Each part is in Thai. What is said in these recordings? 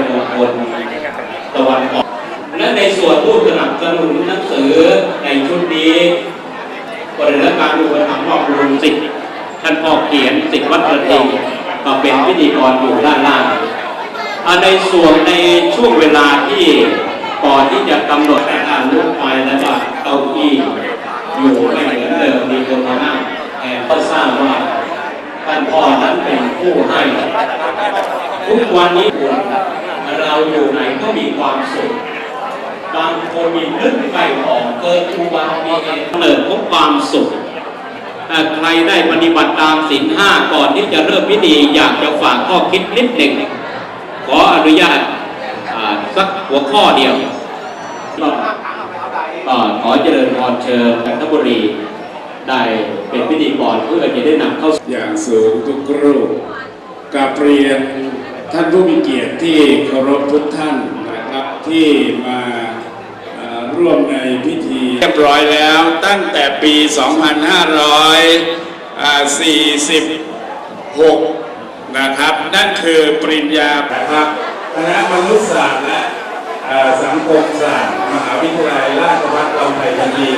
คโนมงคลตะวันออกและในส่วนผู้สนับสนุนหนังสือในชุดนี้บริษัทการอุปถัมภ์มอบรวมสิทธิ์ท่านพ่อเขียนสิทธิวัดประทิงก็เป็นพิธีกรอยู่ด้านล่างในส่วนในช่วงเวลาที่ก่อนที่จะกำหนดการลุกไฟและว่าเก้าอี้อยู่ไม่เหมือนเดิมมีคนมานั่งแอบก็ทราบว่าท่านพ่อนั้นเป็นผู้ให้ ทุกวันนี้ เราอยู่ไหนก็มีความสุข บางคนมีนึกไปออกเกิดอุบัติเหตุเกิดพบความสุขถ้าใครได้ปฏิบัติตามศีลห้าก่อนที่จะเริ่มพิธีอยากจะฝากข้อคิดนิดหนึ่ง ขออนุญาตอ่าสักหัวข้อเดียวก็ก็ขอเจริญพรเชิญจันทบุรีได้เป็นพิธีกรเพื่อจะได้นำเข้าอย่างสูงทุกรูปกราบเรียน ท่านผู้มีเกียรติที่เคารพทุกท่านนะครับที่มาร่วมในพิธีเรียบร้อยแล้วตั้งแต่ปี 2546 นะครับ นั่นคือปริญญานะครับคณะมนุษยศาสตร์และสังคมศาสตร์มหาวิทยาลัยราชภัฏลำไพพันธี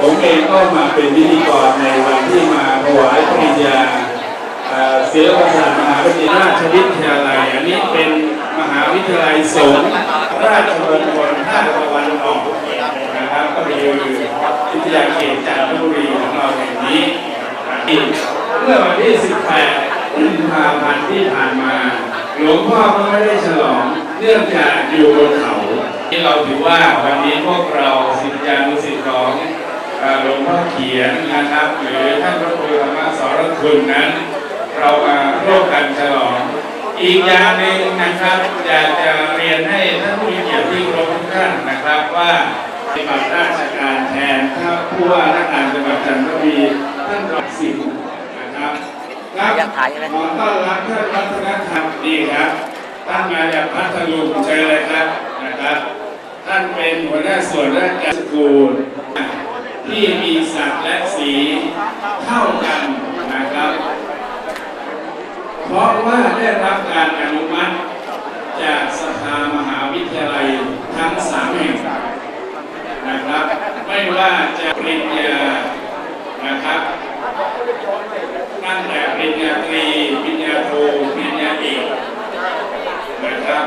ผมเองก็มาเป็นพิธีกรในวันที่มาถวายปริญญา เอ่อศิลปศาสตร์มหาวิทยาลัยราชวิทยาลัยอันนี้เป็นมหาวิทยาลัยสงฆ์ราชมงคลภาคตะวันออกนะครับก็คือวิทยาเขตจันทบุรีของเราแห่งนี้เมื่อวันที่ 18กุมภาพันธ์ที่ผ่านมา หลวงพ่อก็ไม่ได้ฉลองเนื่องจากอยู่บนเขาที่เราถือว่าวันนี้พวกเราศิษยานุศิษย์ของหลวงพ่อเขียนนะครับ หรือท่านพระครูธรรมสรคุณนั้น เรามาร่วมกันฉลอง อีกอย่างหนึ่งนะครับอยากจะเรียนให้ท่านผู้มีเกียรติที่เคารพทุกท่านนะครับว่าปฏิบัติราชการแทนท่านผู้ว่าราชการจังหวัดจันทบุรีท่านรองสิงห์นะครับครับอยากถ่ายใช่ไหมขอต้อนรับท่านวัฒนธรรมดีครับท่านมาจากพัทลุงเชิญเลยครับนะครับ ท่านเป็นหัวหน้าส่วนราชการสกูลที่มีสัตว์และสีเท่ากันนะครับ เพราะ ว่าได้รับการอนุมัติจากสภามหาวิทยาลัยทั้งสามแห่งนะครับ ไม่ว่าจะปริญญานะครับตั้งแต่ปริญญาตรีปริญญาโทปริญญาเอกนะครับ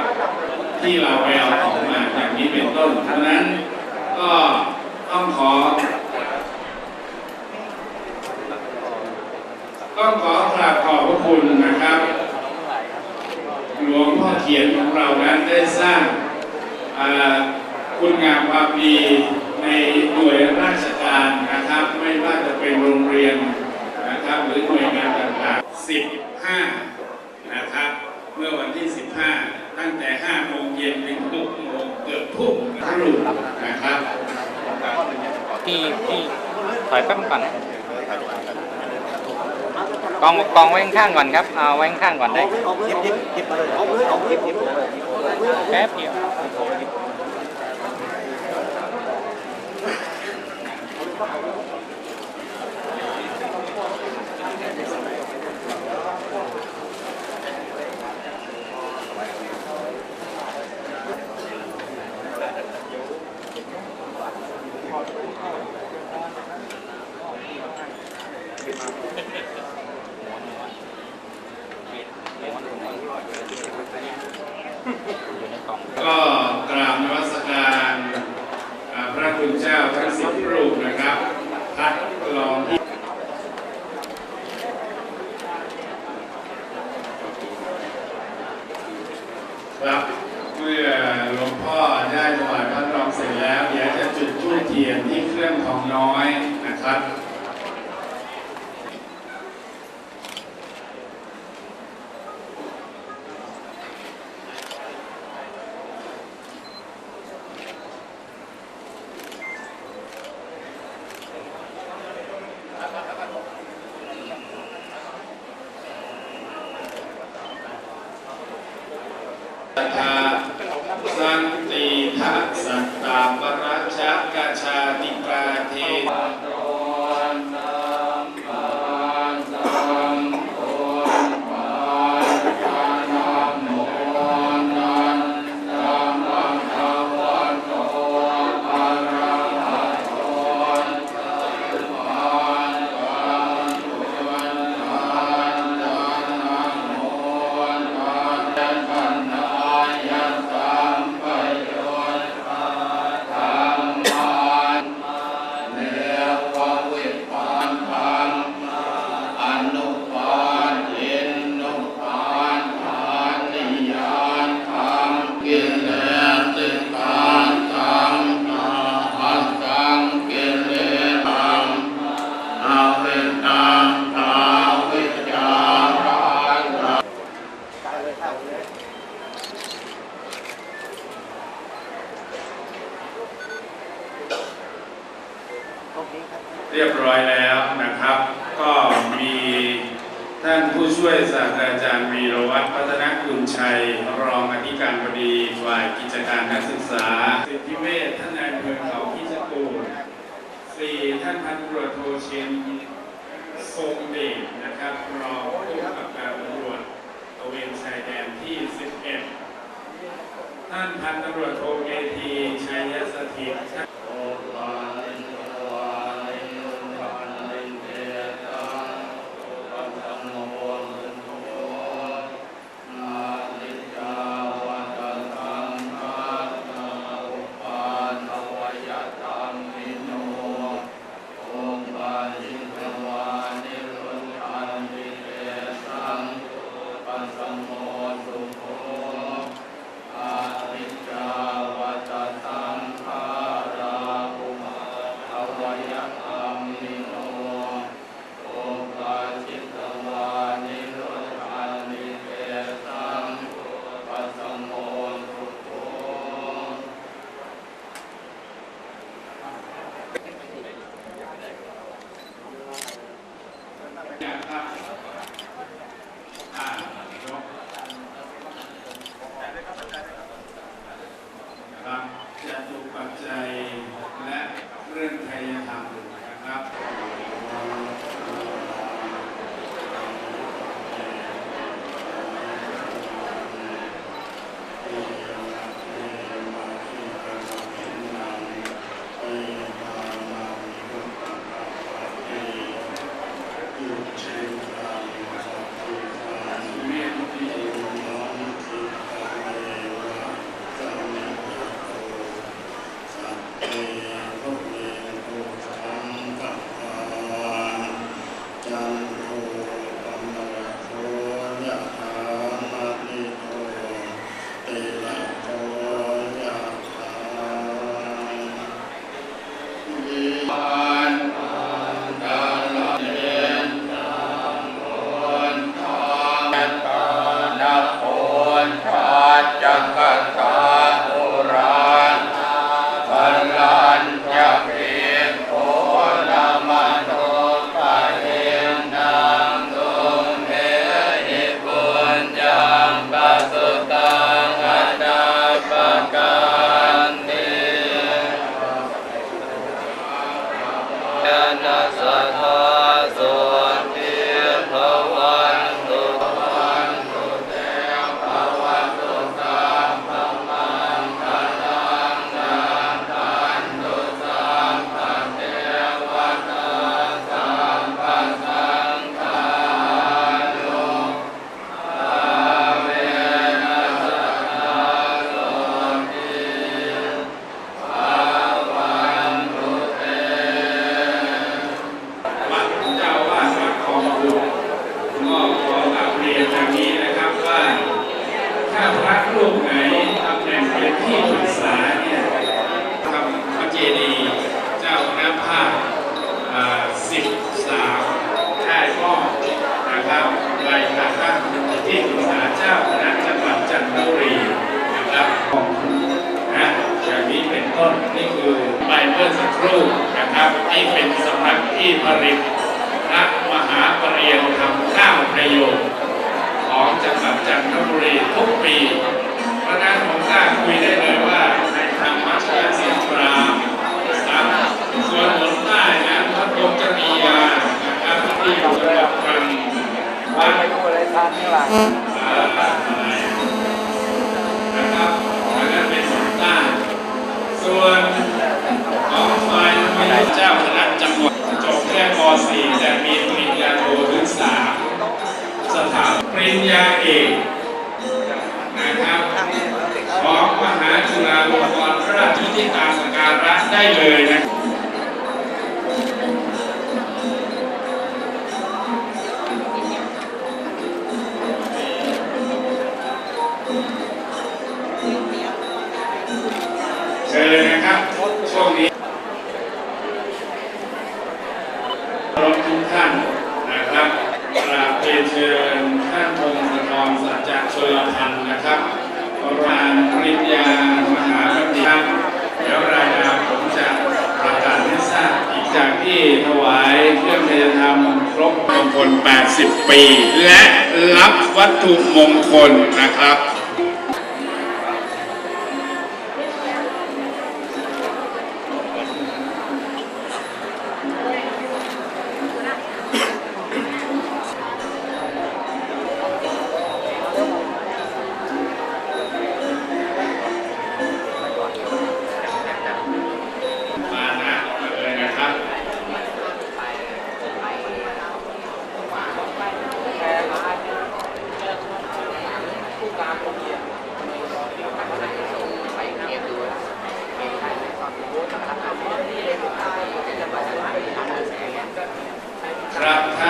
ที่เราไปเอาของมาอย่างนี้เป็นต้นเพราะนั้นก็ต้องขอต้องขอกราบขอบพระคุณนะครับ วงพ่อเขียนของเรานั้นได้สร้างคุณงามความดีในหน่วยราชการนะครับ ไม่ว่าจะเป็นโรงเรียนนะครับหรือหน่วยงานต่างๆ 15 นะครับ เมื่อวันที่ 15 ตั้งแต่ 5 โมงเย็นถึงทุกโมงเกือบทุ่มรุ่งนะครับพี่พี่ถอยแป๊บก่อนนะ กองกองไว้ข้างก่อนครับเอาไว้ข้างก่อนได้ยิบยิบยิบมาเลยยิบยิบแป๊บเดียว ก็กราบนมัสการพระคุณเจ้าทั้งสิบรูปนะครับ พัดลอง พันตำรวจโทเมธีชัยสถิต นะครับใบแต่งตั้งที่ปรึกษาเจ้าคณะจังหวัดจันทบุรีนะครับนะอย่างนี้เป็นต้นนี่คือใบเมื่อสักครู่นะครับนี่เป็นสำนักที่ผลิตพระมหาปรริยธรรมเก้าวประโยคของจังหวัดจันทบุรีทุกปี เพราะนั้นผมกล้าคุยได้เลยว่าในทางมัชฌิมสิทรามนะครับส่วนหนใต้นะพระพรหมจนียานะครับที่อยู่จังหวัดตรั งวัดอ่านะครับอันนั้นเป็นหนใต้ส่วนของฝ่ายพระเจ้าคณะจังหวัดจบแค่ม .4 แต่มีปริญญาโทถึง3สถาปริญญาเอกนะครับของมหาจุฬาลงกรณราชวิทยาสการะได้เลยนะเเลยนะครับช่วงนี้รบทุกท่านนะครับกราบเรียนเชิญท่านพงศกรสัจจชลพันธ์นะครับประานปริญญามหาบัณฑิตเดี๋ยวรายงานผมจะประกาศให้ทราบอีกจากที่ถวายเครื่องเทธรรมครบมงคล 80 ปี และรับวัตถุมงคลนะครับ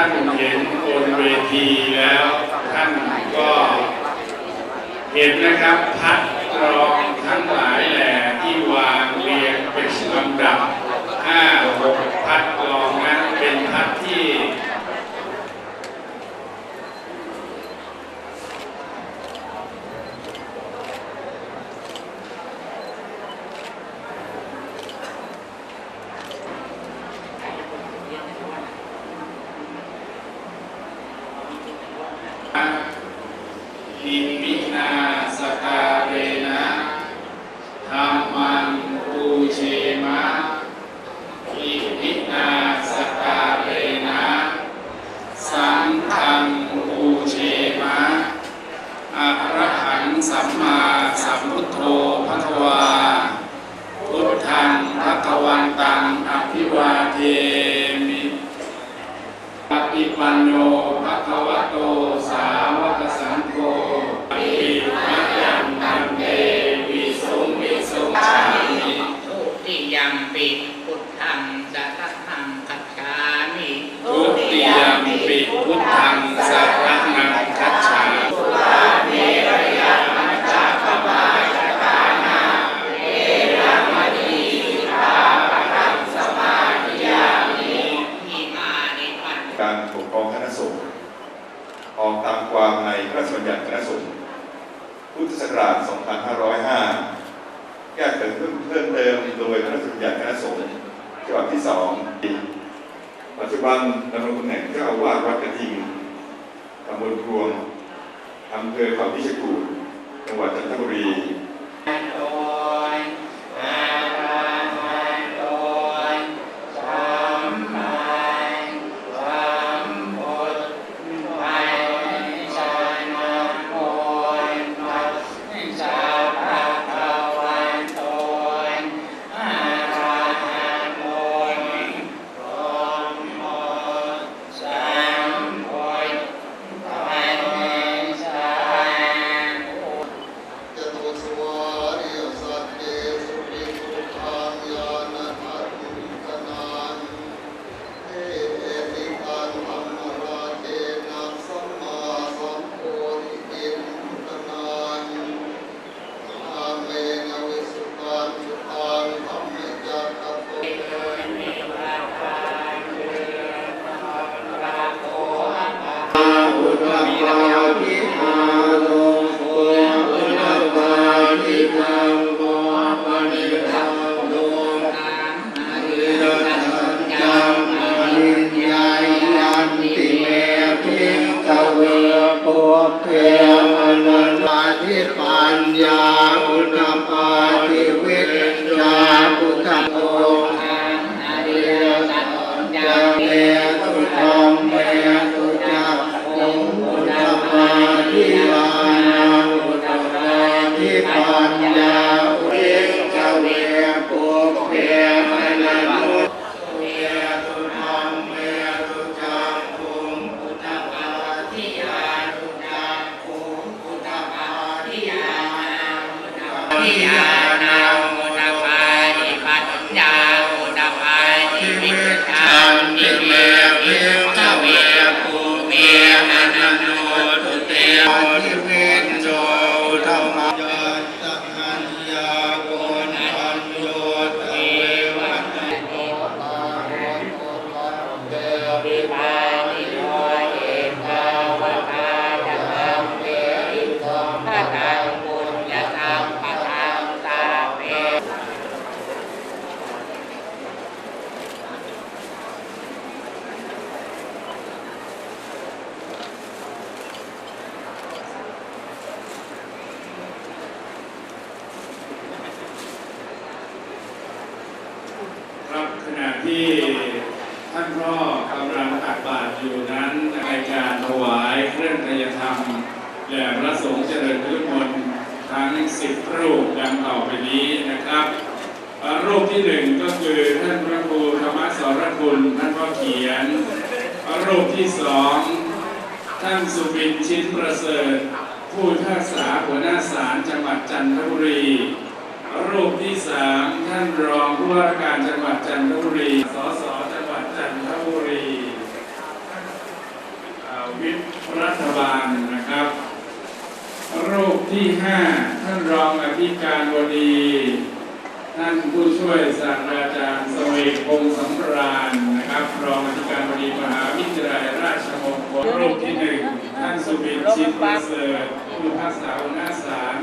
านเห็นบนเวทีแล้ว ท่านก็เห็นนะครับพัดรองทั้งหลายแหล่ที่วางเรียงเป็นลำดับ5 6 and พุทธศักราช 2505 แก้ไขเพิ่มเพิ่มเติมโดยพระสัญญาคณะสงฆ์ฉบับที่สองปัจจุบันดำรงตำแหน่งเจ้าอาวาสวัดกระทิงตำบลพวงอำเภอเขาพิชกูลจังหวัดจันทบุรี นุตุเต พ่อกำลังตักบาตรอยู่นั้นในการถวายเครื่องกยธรรมแด่พระสงฆ์เจริญพุทธมนต์ทั้งสิบรูปดังต่อไปนี้นะครับรูปที่หนึ่งก็คือท่านพระครูธรรมสรคุณท่านก็เขียน รูปที่สองท่านสุบินชินประเสริฐ ผู้ท่าษาหัวหน้าศาลจังหวัดจันทบุรี รูปที่สามท่านรองผู้ว่าการจังหวัดจันทบุรีสส รัฐบาลนะครับรูปที่ห้าท่านรองอธิการบดี ท่านผู้ช่วยศาสตราจารย์สเวกพงศ์สำราญนะครับ รองอธิการบดีมหาวิทยาลัยราชมงคลรูปที่หนึ่งท่านสุบินชินประเสริฐผู้พักษาหัวหน้าศาล